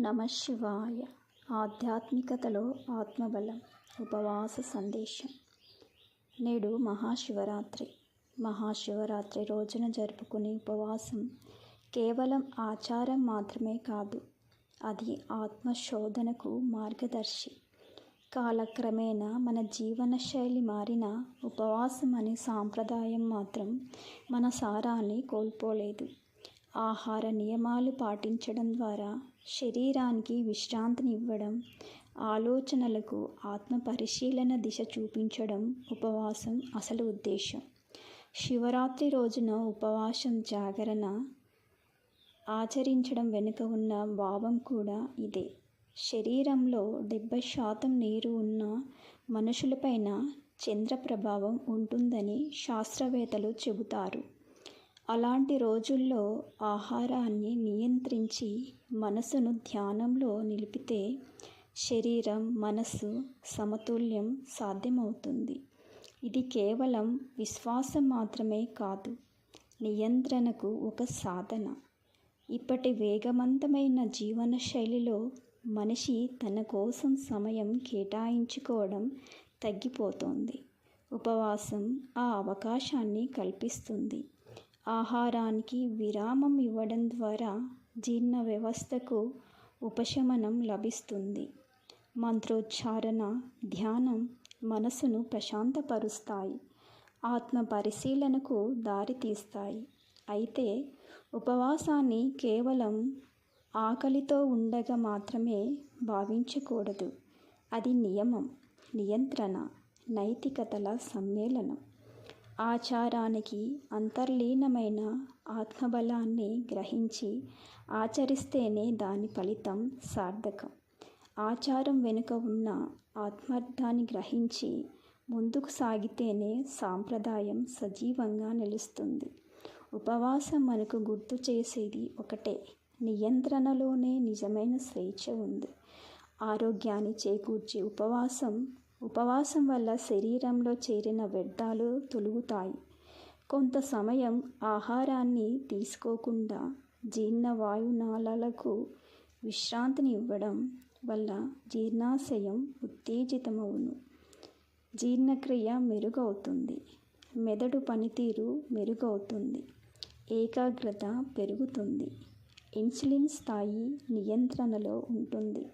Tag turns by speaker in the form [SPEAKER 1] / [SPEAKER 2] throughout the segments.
[SPEAKER 1] నమ శివాయ. ఆధ్యాత్మికతలో ఆత్మబలం ఉపవాస సందేశం. నేడు మహాశివరాత్రి. మహాశివరాత్రి రోజున జరుపుకునే ఉపవాసం కేవలం ఆచారం మాత్రమే కాదు అది ఆత్మశోధనకు మార్గదర్శి. కాలక్రమేణా మన జీవన శైలి మారిన ఉపవాసం అనే సాంప్రదాయం మాత్రం మన సారాన్ని కోల్పోలేదు. ఆహార నియమాలు పాటించడం ద్వారా శరీరానికి విశ్రాంతిని ఇవ్వడం ఆలోచనలకు ఆత్మ పరిశీలన దిశ చూపించడం ఉపవాసం అసలు ఉద్దేశం శివరాత్రి రోజున ఉపవాసం జాగరణ ఆచరించడం వెనుక ఉన్న భావం కూడా ఇదే. శరీరంలో డెబ్బై శాతం నీరు ఉన్న మనుషులపైన చంద్ర ప్రభావం ఉంటుందని శాస్త్రవేత్తలు చెబుతారు. అలాంటి రోజుల్లో ఆహారాన్ని నియంత్రించి మనసును ధ్యానంలో నిలిపితే శరీరం మనసు సమతుల్యం సాధ్యమవుతుంది. ఇది కేవలం విశ్వాసం మాత్రమే కాదు నియంత్రణకు ఒక సాధన. ఇప్పటి వేగవంతమైన జీవన శైలిలో మనిషి తన కోసం సమయం కేటాయించుకోవడం తగ్గిపోతోంది. ఉపవాసం ఆ అవకాశాన్ని కల్పిస్తుంది. ఆహారానికి విరామం ఇవ్వడం ద్వారా జీర్ణ వ్యవస్థకు ఉపశమనం లభిస్తుంది. మంత్రోచ్చారణ ధ్యానం మనసును ప్రశాంతపరుస్తాయి. ఆత్మ పరిశీలనకు దారితీస్తాయి అయితే ఉపవాసాన్ని కేవలం ఆకలితో ఉండగా మాత్రమే భావించకూడదు. అది నియమం నియంత్రణ నైతికతల సమ్మేళనం. ఆచారానికి అంతర్లీనమైన ఆత్మబలాన్ని గ్రహించి ఆచరిస్తేనే దాని ఫలితం సార్థకం. ఆచారం వెనుక ఉన్న ఆత్మార్థాన్ని గ్రహించి ముందుకు సాగితేనే సాంప్రదాయం సజీవంగా నిలుస్తుంది. ఉపవాసం మనకు గుర్తు చేసేది ఒకటే. నియంత్రణలోనే నిజమైన స్వేచ్ఛ ఉంది. ఆరోగ్యాన్ని చేకూర్చే ఉపవాసం ఉపవాసం వల్ల శరీరంలో చేరిన వ్యర్థాలు తొలుగుతాయి. కొంత సమయం ఆహారాన్ని తీసుకోకుండా జీర్ణవాయునాళాలకు విశ్రాంతిని ఇవ్వడం వల్ల జీర్ణాశయం ఉత్తేజితమవును. జీర్ణక్రియ మెరుగవుతుంది. మెదడు పనితీరు మెరుగవుతుంది. ఏకాగ్రత పెరుగుతుంది. ఇన్సులిన్ స్థాయి నియంత్రణలో ఉంటుంది.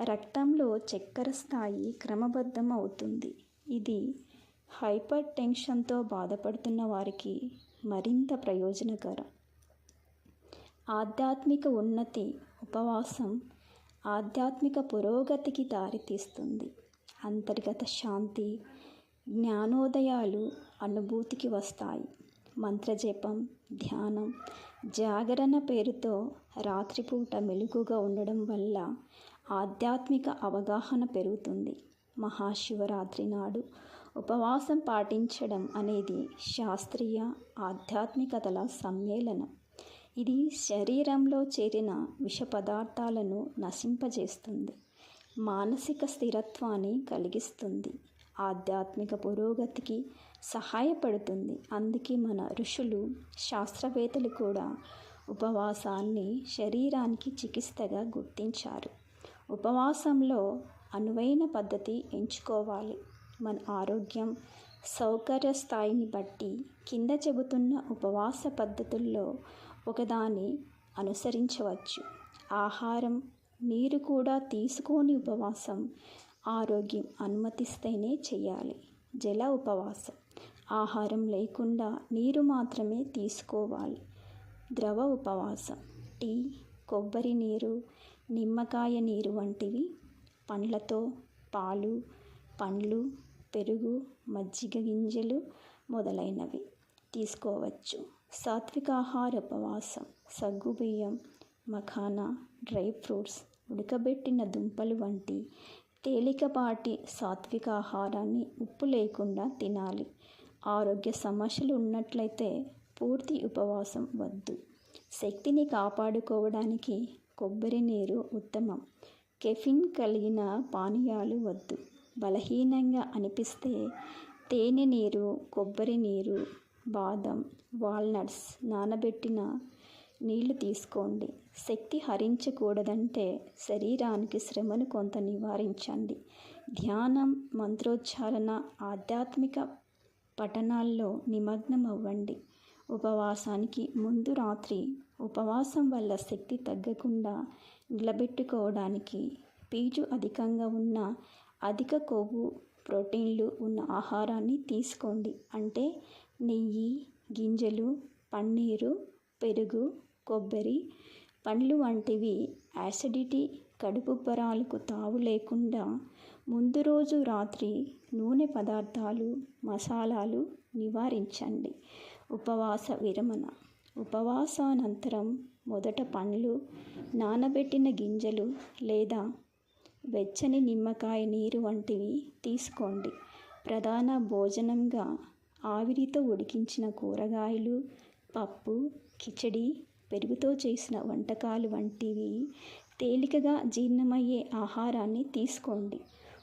[SPEAKER 1] రక్తంలో చక్కెర స్థాయి క్రమబద్ధం అవుతుంది. ఇది హైపర్ టెన్షన్తో బాధపడుతున్న వారికి మరింత ప్రయోజనకరం. ఆధ్యాత్మిక ఉన్నతి ఉపవాసం ఆధ్యాత్మిక పురోగతికి దారితీస్తుంది. అంతర్గత శాంతి జ్ఞానోదయాలు అనుభూతికి వస్తాయి. మంత్రజపం ధ్యానం జాగరణ పేరుతో రాత్రిపూట మెలుగుగా ఉండడం వల్ల ఆధ్యాత్మిక అవగాహన పెరుగుతుంది. మహాశివరాత్రి నాడు ఉపవాసం పాటించడం అనేది శాస్త్రీయ ఆధ్యాత్మికతల సమ్మేళనం. ఇది శరీరంలో చేరిన విష పదార్థాలను నశింపజేస్తుంది. మానసిక స్థిరత్వాన్ని కలిగిస్తుంది. ఆధ్యాత్మిక పురోగతికి సహాయపడుతుంది. అందుకే మన ఋషులు శాస్త్రవేత్తలు కూడా ఉపవాసాన్ని శరీరానికి చికిత్సగా గుర్తించారు. ఉపవాసంలో అనువైన పద్ధతి ఎంచుకోవాలి. మన ఆరోగ్యం సౌకర్య స్థాయిని బట్టి కింద చెబుతున్న ఉపవాస పద్ధతుల్లో ఒకదాన్ని అనుసరించవచ్చు. ఆహారం నీరు కూడా తీసుకోని ఉపవాసం ఆరోగ్యం అనుమతిస్తేనే చేయాలి. జల ఉపవాసం ఆహారం లేకుండా నీరు మాత్రమే తీసుకోవాలి. ద్రవ ఉపవాసం టీ కొబ్బరి నీరు నిమ్మకాయ నీరు వంటివి పండ్లతో పాలు పండ్లు పెరుగు మజ్జిగ గింజలు మొదలైనవి తీసుకోవచ్చు. సాత్వికాహార ఉపవాసం సగ్గుబియ్యం మఖానా డ్రై ఫ్రూట్స్ ఉడకబెట్టిన దుంపలు వంటి తేలికపాటి సాత్విక ఆహారాన్ని ఉప్పు లేకుండా తినాలి. ఆరోగ్య సమస్యలు ఉన్నట్లయితే పూర్తి ఉపవాసం వద్దు. శక్తిని కాపాడుకోవడానికి కొబ్బరి నీరు ఉత్తమం. కెఫిన్ కలిగిన పానీయాలు వద్దు. బలహీనంగా అనిపిస్తే తేనె నీరు కొబ్బరి నీరు బాదం వాల్నట్స్ నానబెట్టిన నీళ్ళు తీసుకోండి. శక్తి హరించకూడదంటే శరీరానికి శ్రమను కొంత నివారించండి. ధ్యానం మంత్రోచ్చారణ ఆధ్యాత్మిక పఠనాల్లో నిమగ్నం అవ్వండి ఉపవాసానికి ముందు రాత్రి ఉపవాసం వల్ల శక్తి తగ్గకుండా నిలబెట్టుకోవడానికి పీచు అధికంగా ఉన్న అధిక కొవ్వు ప్రోటీన్లు ఉన్న ఆహారాన్ని తీసుకోండి. అంటే నెయ్యి గింజలు పన్నీరు పెరుగు కొబ్బరి పండ్లు వంటివి యాసిడిటీ కడుపుబ్బరాలకు తావు లేకుండా ముందు రోజు రాత్రి నూనె పదార్థాలు మసాలాలు నివారించండి. ఉపవాస విరమణ ఉపవాసానంతరం మొదట పండ్లు నానబెట్టిన గింజలు లేదా వెచ్చని నిమ్మకాయ నీరు వంటివి తీసుకోండి. ప్రధాన భోజనంగా ఆవిరితో ఉడికించిన కూరగాయలు పప్పు కిచడి పెరుగుతో చేసిన వంటకాలు వంటివి తేలికగా జీర్ణమయ్యే ఆహారాన్ని తీసుకోండి.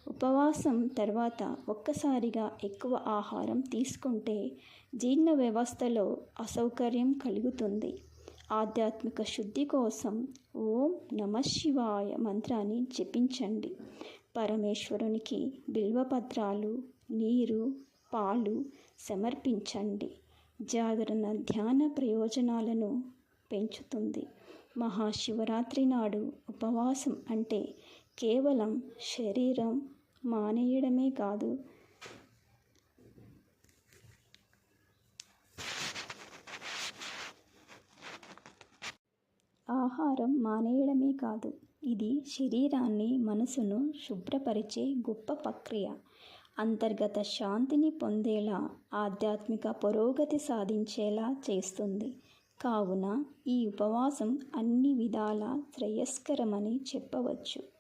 [SPEAKER 1] ఉపవాసం తర్వాత ఒక్కసారిగా ఎక్కువ ఆహారం తీసుకుంటే జీర్ణ వ్యవస్థలో అసౌకర్యం కలుగుతుంది. ఆధ్యాత్మిక శుద్ధి కోసం ఓం నమ శివాయ మంత్రాన్ని జపించండి. పరమేశ్వరునికి బిల్వపత్రాలు నీరు పాలు సమర్పించండి. జాగరణ ధ్యాన ప్రయోజనాలను పెంచుతుంది. మహాశివరాత్రి నాడు ఉపవాసం అంటే కేవలం శరీరం మానేయడమే కాదు. ఆహారం మానేయడమే కాదు. ఇది శరీరాన్ని మనసును శుభ్రపరిచే గొప్ప ప్రక్రియ. అంతర్గత శాంతిని పొందేలా ఆధ్యాత్మిక పురోగతి సాధించేలా చేస్తుంది. కావున ఈ ఉపవాసం అన్ని విధాల శ్రేయస్కరమని చెప్పవచ్చు.